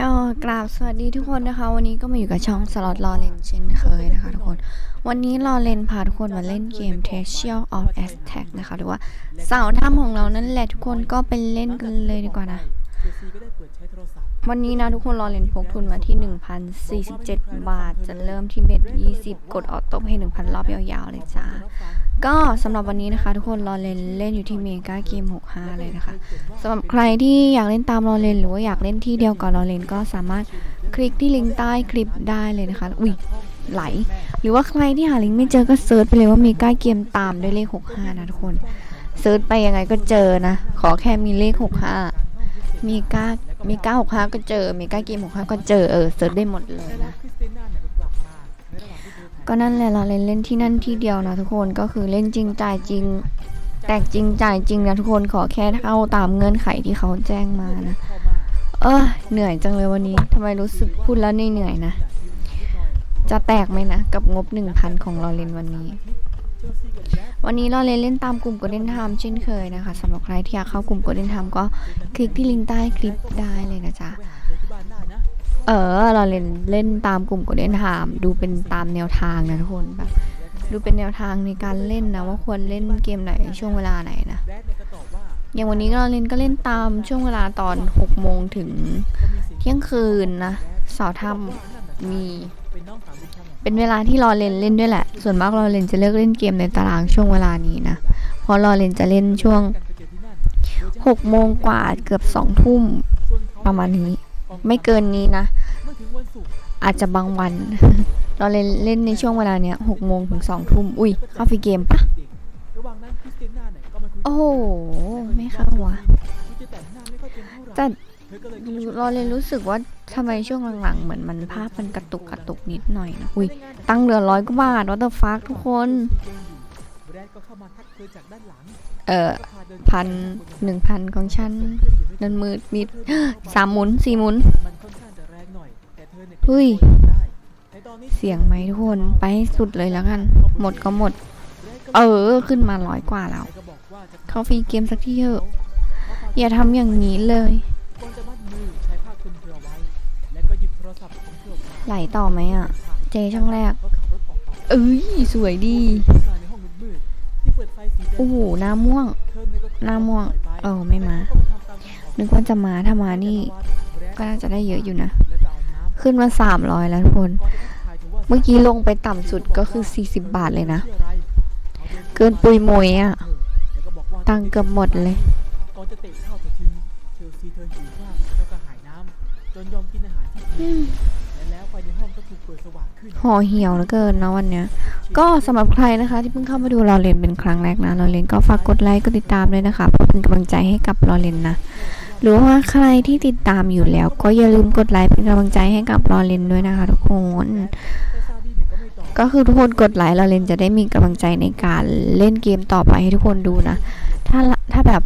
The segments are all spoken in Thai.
ก็กราบสวัสดีทุกคนนะคะ วันนี้ก็มาอยู่กับช่องสล็อตลอเลนเช่นเคยนะคะทุกคน วันนี้ลอเลนพาทุกคนมาเล่นเกม t e s t i a l of Aztec นะคะหรือว่าเสาถ้ำของเรานั่นแหละทุกคนก็ไปเล่นกันเลยดีกว่านะ วันนี้นะทุกคนรอเลนพกทุนมาที่ 1,047 บาท จะเริ่มที่เบ็ด20 กดออโต้ให้ 1,000 รอบยาวๆเลยจ้า ก็สำหรับวันนี้นะคะทุกคนรอเล่นเล่นอยู่ที่เมกาเกม 65 เลยนะคะสำหรับใครที่อยากเล่นตามรอเล่นหรือว่าอยากเล่นที่เดียวกับรอเล่นก็สามารถคลิกที่ลิงก์ใต้คลิปได้เลยนะคะอุ้ยไหล หรือว่าใครที่หาลิงก์ไม่เจอก็เซิร์ชไปเลยว่าเมกาเกมตามด้วยเลข 65 นะทุกคนเซิร์ชไปยังไงก็เจอนะ ขอแค่มีเลข 65 มีก้ามีก้าหกห้าก็เจอ มีก้าเกมหกห้าก็เจอ เออเซิร์ชได้หมดเลยนะก็นั่นแหละเราเล่นเล่นที่นั่นที่เดียวนะทุกคนก็คือเล่นจริงจ่ายจริง แตกจริงจ่ายจริงนะทุกคนขอแค่เท่าตามเงื่อนไขที่เขาแจ้งมานะ เออเหนื่อยจังเลยวันนี้ทำไมรู้สึกพูดแล้วเหนื่อยนะ จะแตกไหมนะ กับงบ1,000ของเราเล่นวันนี้ วันนี้เราเล่นเล่นตามกลุ่ม Golden Time เช่นเคยนะคะสำหรับใครที่อยากเข้ากลุ่ม Golden Time ก็คลิกที่ลิงก์ใต้คลิปได้เลยนะจ๊ะไปหาเธอที่บ้าเออเราเล่นเล่นตามกลุ่ม Golden Time ดูเป็นตามแนวทางนะทุกคนแบบดูเป็นแนวทางในการเล่นนะว่าควรเล่นเกมไหนช่วงเวลาไหนนะอย่างวันนี้เราเล่นก็เล่นตามช่วงเวลาตอน6โมงถึงเที่ยงคืนนะเสาถ้ว่านั่นน่ะำมี เป็นน้องสาวบุญธรรมของเป็นเวลาที่รอเล่นเล่นด้วยแหละ ส่วนมากรอเล่นจะเลือกเล่นเกมในตารางช่วงเวลานี้นะ เพราะรอเล่นจะเล่นช่วงกันไปเจอที่นั่นโดยจะให้6โมงกว่าเกือบ2ทุ่มส่วนเขาประมาณนี้ออกไม่เกินนี้นะเมื่อถึงวันศุกร์อาจจะบางวัน เราเล่นเล่นในช่วงเวลาเนี้ย6โมงถึง2ทุ่มอุ้ยเข้าฟรีเกมปะเด็กระหว่างนั้นคริสติน่าเนี่ยก็มาคุยโอ้โห ไม่เข้าวะที่จะ เราเลยรู้สึกว่าทำไมช่วงหลังๆ เหมือนมันภาพมันกระตุกกระตุกนิดหน่อยนะอุ้ยตั้งเดือร้อยกว่าบาทวัตเตอร์ฟักทุกคนเอ่อพันหนึ่งพันของฉันเดินมืดมิดสามหมุนสี่หมุนอนข้ยเสี่ยเฮ้ยเสียงไหมทุกคนไปสุดเลยแล้วกัน หมดก็หมด เออขึ้นมาร้อยกว่าแล้ว เข้าฟรีเกมสักที่เถอะ อย่าทำอย่างนี้เลย ก่อนจะมัดมือใช้ผ้าคลุมเธอเอาไว้ แล้วก็หยิบโทรศัพท์ของเธอออกมาไหลต่อไหมอะ เจช่องแรก ก็ขับรถออกไปเอ้ย สวยดีมาในห้องมืดๆที่เปิดไฟสีแดงโอ้โหหน้าม่วง เธอเนี่ยก็หน้าม่วงปล่ยปเออไม่มาแล้วก็ไปทำตามคำขอนึกว่าจะมาถ้ามานี่ ก็แบรดน่าจะได้เยอะอยู่นะ แล้วก็เอาน้ำขึ้นมาสามร้อยแล้วทุกคนก่อนจะทักทายเธอว่าเมื่อกี้ลงไปต่ำสุดก็คือ 40 บาทเลยนะ ชื่ออะไรเกินปุยมวยอะ แล้วก็บอกว่าตังค์เกือบหมดเลย ก่อนจะเตะ กินอาหารที่ดและแล้วไฟในห้องก็ถูกเปิดสว่างขึ้นห่อเหี่ยวเหลือเกินนะวันเนี้ย ก็สำหรับใครนะคะ ที่เพิ่งเข้ามาดูเราเรียนเป็นครั้งแรกนะเราเรียนก็ฝากกดไลค์กดติดตามด้วยนะคะเพื่อเป็นกำลังใจให้กับเราเรียนนะหรือว่าใครที่ติดตามอยู่แล้ว ก็อย่าลืมกดไลค์เป็นกำลังใจให้กับเราเรียนด้วยนะคะ ทุกคนก็คือทุกคนกดไลค์เราเรียนจะได้มีกำลังใจในการเล่นเกมต่อไปให้ทุกคนดูนะ ถ้าถ้าแบบ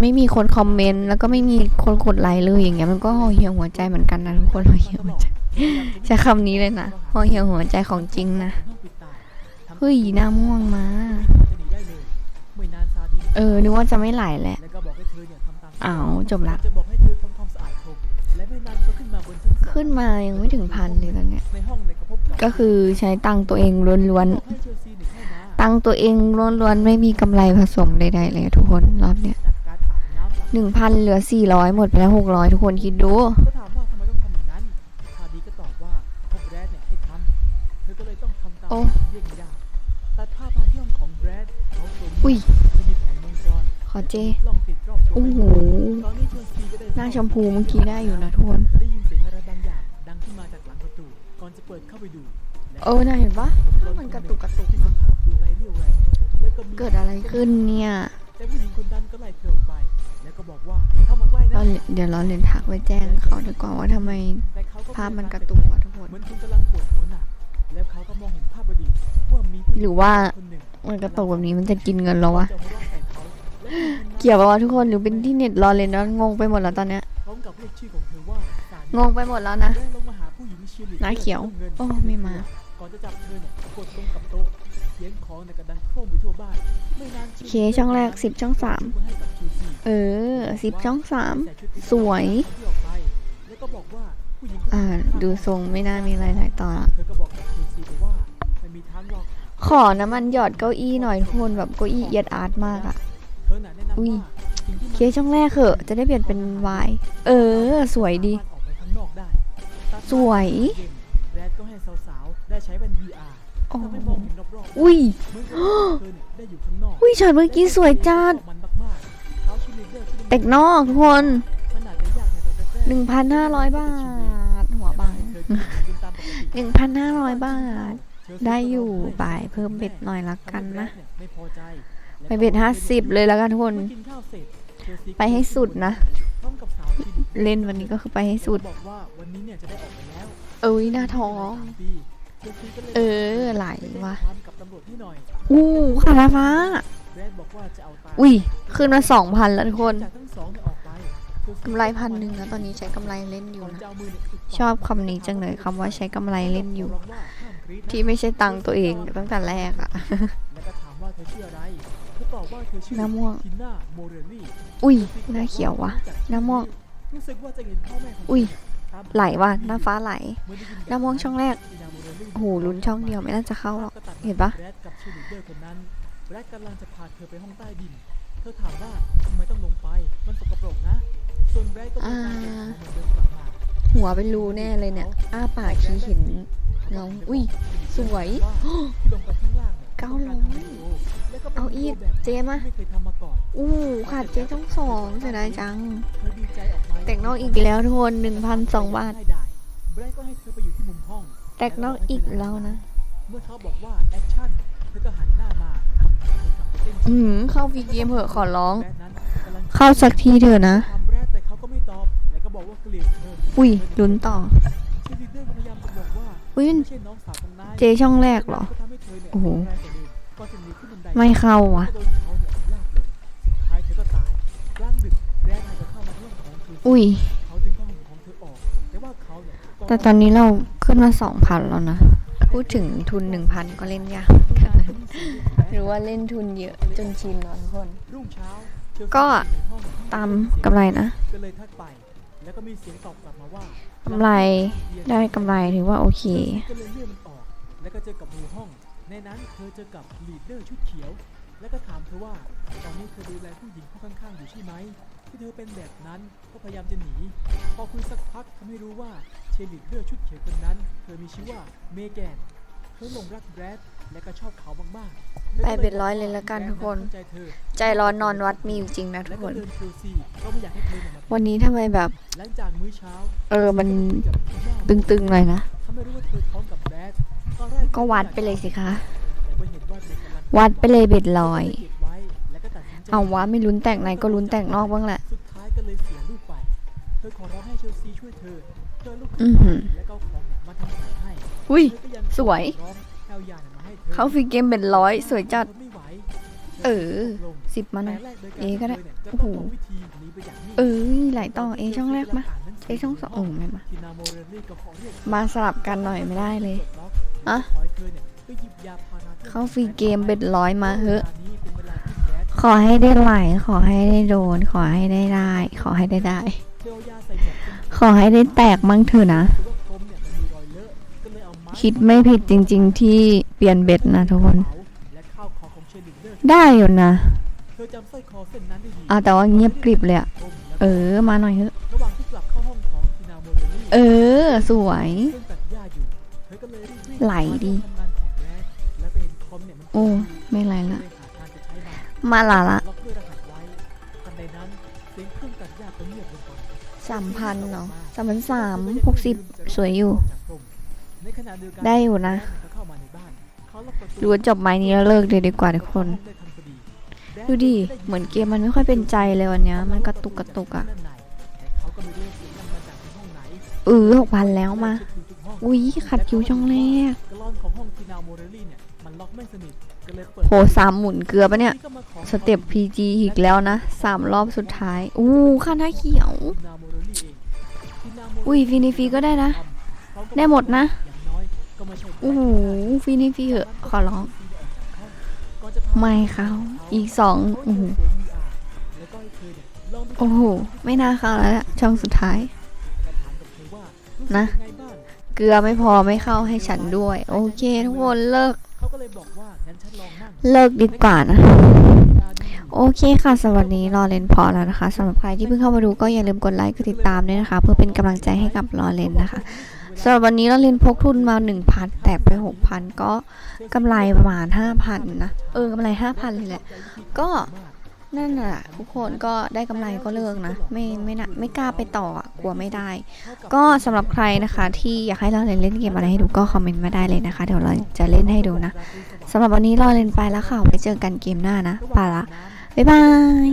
ไม่มีคนคอมเมนต์แล้วก็ไม่มีคนกดไลค์เลยอย่างเงี้ยมันก็ห่อเหี่ยวหัวใจเหมือนกันนะทุกคนห่อเหี่ยวหัวใจใช้คำนี้เลยนะห่อเหี่ยวหัวใจของจริงนะเฮ้ยหน้าม่วงมาเออนึกว่าจะไม่ไหลแหละแล้วก็บอกให้เอ้าวจบละขึ้นมาองขึ้นมายังไม่ถึงพันเลยตอนเนี้ยในห้องเนี่ยก็คือใช้ตังค์ตัวเองล้วนๆตังค์ตัวเองล้วนๆไม่มีกำไรผสมใดๆเลยทุกคนรอบเนี้ย หนึ่งพันเหลือสี่ร้อยหมดไปแล้วหกร้อยทุกคนคิดดู ก็ถามว่าทำไมต้องทำอย่างนั้นซาดีก็ตอบว่าเพราะแบรดเนี่ยให้ทำเธอก็เลยต้องทำตามโอ้ เรียกไม่ได้ตัดภาพมาที่ห้องของแบรดเขาสวมอุ้ย จะมีแผงวงจรขอเจ กล้องติดรอบตัวโอ้โห ตอนนี้เชลซีก็ได้หน้าชมพูเมื่อกี้ได้อยู่นะทุกคน เธอได้ยินเสียงอะไรบางอย่างดังขึ้นมาจากหลังประตูก่อนจะเปิดเข้าไปดูและเออน่าเห็นปะถ้ามันกระตุกกระตุกที่สเนาะภาพดูไร้เรี่ยวแรงแล้วก็มี เกิดอะไรขึ้นเนี่ย เรานะเดี๋ยวเราเรียนทักไว้แจ้งเขาดีกว่าว่าทำไมแต่เขก็ภาพมันกระตุกอะทุกคน เหมือนคุณกำลังปวดหัวหนักแล้วเขาก็มองเห็นภาพบดีว่ามีผู้ญิงหรือว่า คนหนึ่งมันกระตุกแบบนี้มันจะกินเงินเราวะ จะมาว่าใส่เขาและผู้หญิงคนนั้นเกี่ยวกับว่าทุกคนหรือเป็นที่เน็ตรอเลยนะงงไปหมดแล้วตอนเนี้ย พร้อมกับเรียกชื่อของเธอว่าสาดีงงไปหมดแล้วนะเดินลงมาหาผู้หญิงเชียร์ลีดหน้าเขียวงินโอ้ ไม่มา ก่อนจะจับเธอเนี่ยกดลงกับโต๊ะ เสียงของเนี่ยกระดังโครมไปทั่วบ้านไม่นานเคช่องแรกสิบช่องสามให้กับเชลซีเออสิบช่องสามแต่ชุดที่สวยที่ออกไปแล้วก็ผู้หญิงคนอ่านั้นดูทรงไม่น่ามีอะไรไหนต่อละเธอก็บอกกับเคซีไปว่าไม่มีทางหรอกขอน้ำมันหยอดเก้าอี้หน่อยทุกคนแบบเก้าอี้เอียดอาร์ตมากอะเธอน่ะแนะนำอุ้ยว่าสิ่งที่มันเคสช่องแรกเหอะจะได้เปลี่ยนเป็นวายเออ สวยดีสามารถออกไปข้างนอกได้ตัดสวย แรดก็ให้สาวๆ ได้ใช้เป็น VR โอ้ทำให้มองเห็นรอบๆอุ้ยเหมือนกับว่าเธอเนี่ยได้อยู่ข้างนอกอุ้ยช็อตเมื่อกี้สวยจัดมันมากๆเขาชิลิเดอร์ที่เต็กนอกทุกคนมันอาจจะยากในตอนแรกๆหนึ่งพันห้าร้อยบาท หัวบังเธอกินตามปกติหนึ่งพันห้าร้อยบาท ได้อยู่บ่ายเพิ่มเบ็ดหน่อยละกันนะไม่พอใจไปเบ็ดห้าสิบเลยแล้วกันทุกคนเมื่อกินข้าวเสร็จเชลซีก็ไปให้สุดนะพร้อมกับสาวชิลิเล่นวันนี้ก็คือไปให้สุดบอกว่าวันนี้เนี่ยจะได้ออกไปแล้วเอ้ยหน้าท้องสามปี เชลซีก็ลยเออไหลไปแจ้งว่ะความกับตำรวจให้หน่อยอู้คาราฟ้าแรดบอกว่าจะเอาตายอุ้ยขึ้นมาสองพันแล้วทุกคนจากทั้งสองเนี่ยออกไปเชลซีกำไรพันหนึ่งนะตอนนี้ใช้กำไรเล่นอยู่ก่อนนะจะเอามือเนี่ยอุดปากชอบคำนี้จังเลยคำว่าใช้กำไรเล่นอยู่ร้งว่าห้ามกรี๊ดนะที่ไม่ใช่ตังค์ตัวเองตั้งแต่แรกอะแล้วก็ถามว่าเธอชื่ออะไรเธอตอบว่าเธอชื่อหน้าม่วงทิน่าโมเรลลี่อุ้ยหน้าเขียววะหน้าม่วงรู้สึกว่าจะเห็นพ่อแม่ของอุ้ยตาม ไหลว่ะหน้าฟ้าไหลเมื่อได้ยินหน้าม่วงช่องแรกทิน่าโมเรลลี่โอ้โหลุ้นช่องเดียวไม่น่าจะเข้าหรอกก็ตัดเห็นปะแรดกับชีลีเดอร์คนนั้นแรดกำลังจะพาเธอไปห้องใต้ดิน เธอถามว่าทำไมต้องลงไป มันสกปรกนะ ส่วนแรดก็พยายามเก็บของเหมือนเดิมกลับมาหัวเป็นรูแน่เลยเนี่ย อ้าปากทีเห็นเงาอุ้ย สวยที่ลงไปข้างล่างนี่ยเก้าร้อยต้งกทำวิดีโแล้วก็เป็นเอาอีกวิดีโแบบเจมะที่ไม่เคยทำมาก่อนอู้ขาดเจ๊ช่องสองเสียดายจังเธอดีใจออกมาแต่งนอกอีกแล้วทุกคนหนึ่งพันสองบาทได้แบรนด์ก็ให้เธอไปอยู่ที่มุมห้องแต่งนอกอีกแล้วนะเมื่อเขาบอกว่าแอคชั่นเธอก็หันหน้ามาทำท่าเหมือนกับไปเต้นอืมเข้าฟรีเกมเหอะขอร้องแบรนด์นั้นกำลังเข้าสักทีเถอะนะทำแบรนด์แต่เขาก็ไม่ตอบแล้วก็บอกว่าเกลียดเธออุ้ยลุ้นต่อชีลีเดอร์ก็พยายามจะบอกว่าอุ้ยมันไม่ใช่น้องสาวของนายเจช่องแรกเหรอก็ทำให้เธอเนี่ยโอ้โห ไดไม่เข้าวะก็โดนเขาเนี่ยลากลงสุดท้ายเธอก็ตายกลางดึกแบรนด์อาจจะเข้ามาที่ห้องของเธออุ้ยเขาดึงผ้าห่มของเธอออกแต่ว่าเขาเนี่ยก็แต่ตอนนี้เราขึ้นมาสองพันแล้วนะ พูดถึงทุนหนึ่งพันก็เล่นยากหรือว่าเล่นทุนเยอะจนชินแล้วทุกคนรุ่งเช้าเชลซีก็อยู่ในห้องตามกำไรนะก็เลยทักไปแล้วก็มีเสียงตอบกลับมาว่ากำไรได้กำไรถือว่าโอเคก็เลยเลื่อนมันออกแล้วก็เจอกับรูห้อง ในนั้นเธอเจอกับลีดเดอร์ชุดเขียว แล้วก็ถามเธอว่าตอนนี้เธอดูแลผู้หญิงผู้ข้างๆอยู่ใช่ไหม ที่เธอเป็นแบบนั้นก็พยายามจะหนี พอคุยสักพักทำให้รู้ว่าเชยร์ลีดเดอร์ชุดเขียวคนนั้น เธอมีชื่อว่าเมแกนเธอหลงรักแบรดและก็ชอบเขามากๆไปเป็นร้อยเลยละกันทุกคน ใจเธอใจร้อนนอนวัดมีอยู่จริงนะทุแล้วกก็คนเดินเชลซีก็ไม่อยากให้เธอเนี่ยมาวันนี้ทำไมแบบหลังจากมื้อเช้าเออมันกับคุณแม่ตึงๆหน่อยนะ ก็วัดไปเลยสิคะ วัดไปเลยเบ็ดลอยเก็บไว้แล้วก็ตัดสินใจเอาวะไม่ลุ้นแต่งในก็ลุ้นแต่งนอกบ้างแหละเลยเสียลูกไปเธอขอร้องให้เชลซีช่วยเธอเธอลูกอื้อหืออุ้ย สวย เขาฟีเกมเบ็ดร้อย สวยจัด เออสิบมาหน่อยเอก็ได้ โอ้โห เออหนีไปอย่างนี้เออไหลต่อเอช่องแรกมะเอช่องสองโอ้ไม่มา มาสลับกันหน่อยไม่ได้เลย อะเข้าฟรีเกมเบ็ดร้อยมาเฮ้ยขอให้ได้ไหล ขอให้ได้โดน ขอให้ได้ได้ ขอให้ได้ได้ ขอให้ได้แตกมั่งเถอะนะ คิดไม่ผิดจริง ๆ ที่เปลี่ยนเบ็ดนะทุกคน ได้อยู่นะเอาแต่ว่าเงียบกริบเลยอะเออ มาหน่อยเถอะเออ สวย ไหลดีมาที่ทำงานของแบรดแล้วไปเห็นคอมเนี่ยมันโอ้ ไม่ไรเลละยหาทางจะใช้มันมาละละล็อกด้วยรหัสไว้ทันใดนั้นเสียงเครื่องตัดหญ้าก็เงียบลงไปสามพันเนาะสามพันสามหกสิบสวยอยู่จากกรมในขณะเดียวกันได้อยู่นะแดก็เข้ามาในบ้านเขาล็อกประตูดูว่าจบไม้นี้แล้วเลิกเลยดีกว่าทุกคนได้ทันพอดีดูดิ เหมือนเกมมันไม่ค่อยเป็นใจเลยวันเนี้ย มันกระตุกกระตุกอะแต่เขาก็ไม่รู้ว่าเสียงนั้นมาจากห้องไหนเออหกพันแล้วมา อุ้ยขัดคิวช่องแรกกระลอนของห้องทีนาโมเรลลี่เนี่ยมันล็อกไม่สนิทก็เลยเปิดโหสามหมุนเกลือปะเนี่ย สเต็ป PG อีกแล้วนะสามรอบสุดท้าย อู้ค่าหน้าเขียว อุ้ยฟินิฟีก็ได้นะ ได้หมดนะอย่างน้อยก็ไม่ใช่โอ้โหฟินิฟีเหอะ ขอร้อง ไม่เขาอีกสองโอ้โหไปโอ้โห ไม่น่าเข้าแล้วช่องสุดท้าย นะ เกลือไม่พอไม่เข้าให้ฉันด้วย โอเคทุกคนเลิก เขาก็เลยบอกว่างั้นฉันลองนั่งเลิกดีกว่านะ โอเคค่ะสวัสดีรอเลนพอแล้วนะคะสำหรับใครที่เพิ่งเข้ามาดูก็อย่าลืมกดไลค์กดติดตามด้วยนะคะ เพื่อเป็นกำลังใจให้กับรอเลนนะคะสำหรับวันนี้รอเลนพกทุนมา1,000แตกไป 6,000 ก็กำไรประมาณ 5,000 นะ เออกำไร 5,000 เลยแหละ ก็ นั่นแหละทุกคนก็ได้กำไรก็เลิกนะ ไม่ไม่นะไม่กล้าไปต่อกลัวไม่ได้ ก็สำหรับใครนะคะ ที่อยากให้เราเล่นเล่นเกมอะไรให้ดูก็คอมเมนต์มาได้เลยนะคะ เดี๋ยวเราจะเล่นให้ดูนะสำหรับวันนี้เราเล่นไปแล้วค่ะไปเจอกันเกมหน้านะไปละบ๊ายบาย